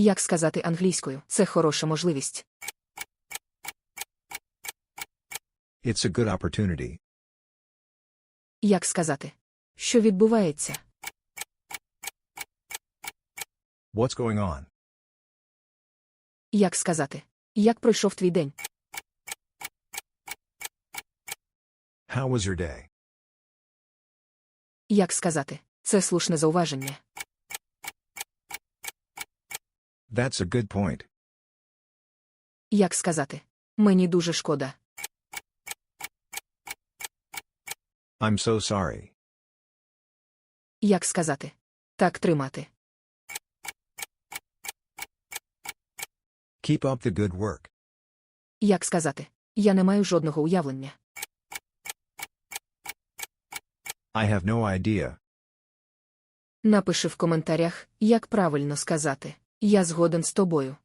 Як сказати англійською? Це хороша можливість. It's a good opportunity. Як сказати? Що відбувається? What's going on? Як сказати? Як пройшов твій день? How was your day? Як сказати? Це слушне зауваження. That's a good point. Як сказати? Мені дуже шкода. I'm so sorry. Як сказати? Так тримати. Keep up the good work. Як сказати? Я не маю жодного уявлення. I have no idea. Напиши в коментарях, як правильно сказати. Я згоден з тобою.